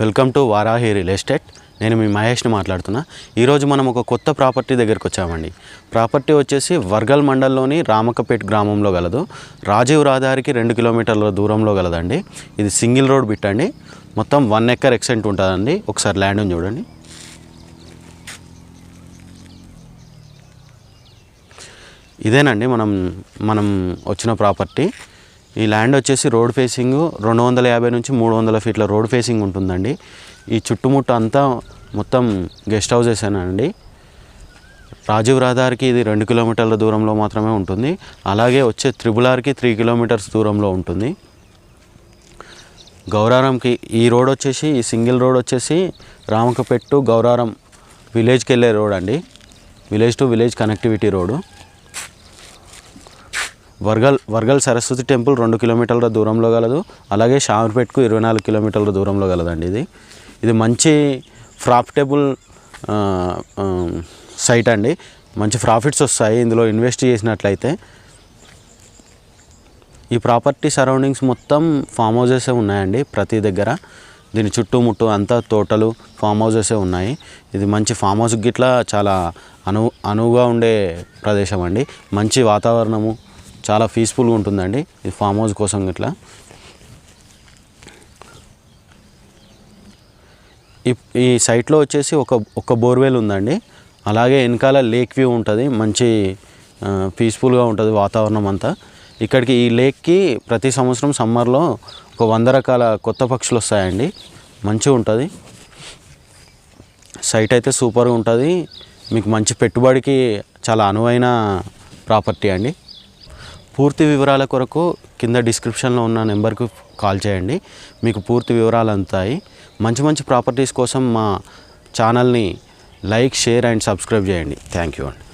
Welcome to Varahi real estate. నేను మీ మహేష్ని మాట్లాడుతున్నా. ఈరోజు మనం ఒక కొత్త ప్రాపర్టీ దగ్గరికి వచ్చామండి. ప్రాపర్టీ వచ్చేసి వర్గల్ మండల్లోని రామకపేట్ గ్రామంలో గలదు. రాజీవ్ రహదారికి రెండు కిలోమీటర్ల దూరంలో గలదండి. ఇది సింగిల్ రోడ్ బిట్ అండి. మొత్తం వన్ ఎకర్ ఎక్సెంట్ ఉంటుందండి. ఒకసారి ల్యాండ్ని చూడండి. ఇదేనండి మనం మనం వచ్చిన ప్రాపర్టీ. ఈ ల్యాండ్ వచ్చేసి రోడ్ ఫేసింగ్ రెండు వందల యాభై నుంచి మూడు వందల ఫీట్ల రోడ్ ఫేసింగ్ ఉంటుందండి. ఈ చుట్టుముట్టు అంతా మొత్తం గెస్ట్ హౌసెస్ అండి రాజీవ్ రహదారికి ఇది రెండు కిలోమీటర్ల దూరంలో మాత్రమే ఉంటుంది. అలాగే వచ్చే త్రిబుల్ ఆర్కి త్రీ కిలోమీటర్స్ దూరంలో ఉంటుంది. గౌరారంకి ఈ రోడ్ వచ్చేసి ఈ సింగిల్ రోడ్ వచ్చేసి రామకపెట్టు గౌరారం విలేజ్కి వెళ్ళే రోడ్ అండి. Village to village connectivity road. Wargal Wargal Saraswati temple రెండు కిలోమీటర్ల దూరంలో గలదు. అలాగే షామర్పేట్కు ఇరవై నాలుగు కిలోమీటర్ల దూరంలో గలదండి ఇది. ఇది మంచి ప్రాఫిటబుల్ సైట్ అండి. మంచి ప్రాఫిట్స్ వస్తాయి ఇందులో ఇన్వెస్ట్ చేసినట్లయితే. ఈ ప్రాపర్టీ సరౌండింగ్స్ మొత్తం ఫామ్ హౌజెసే ఉన్నాయండి ప్రతి దగ్గర. దీని చుట్టుముట్టు అంతా తోటలు ఫామ్ హౌజెసే ఉన్నాయి. ఇది మంచి ఫామ్ హౌస్ గిట్లా చాలా అను అనువుగా ఉండే ప్రదేశం అండి. మంచి వాతావరణము చాలా పీస్ఫుల్గా ఉంటుందండి. ఇది ఫామ్ హౌస్ కోసం ఇట్లా. ఈ ఈ సైట్లో వచ్చేసి ఒక ఒక బోర్వెల్ ఉందండి. అలాగే వెనకాల లేక్ వ్యూ ఉంటుంది. మంచి పీస్ఫుల్గా ఉంటుంది వాతావరణం అంతా. ఇక్కడికి ఈ లేక్కి ప్రతి సంవత్సరం సమ్మర్లో ఒక వంద రకాల కొత్త పక్షులు వస్తాయండి. మంచిగా ఉంటుంది. సైట్ అయితే సూపర్గా ఉంటుంది. మీకు మంచి పెట్టుబడికి చాలా అనువైన ప్రాపర్టీ అండి. పూర్తి వివరాల కొరకు కింద డిస్క్రిప్షన్లో ఉన్న నెంబర్కు కాల్ చేయండి. మీకు పూర్తి వివరాలు అందుతాయి. మంచి మంచి ప్రాపర్టీస్ కోసం మా ఛానల్ని లైక్ షేర్ అండ్ సబ్స్క్రైబ్ చేయండి. థ్యాంక్ యూ అండి.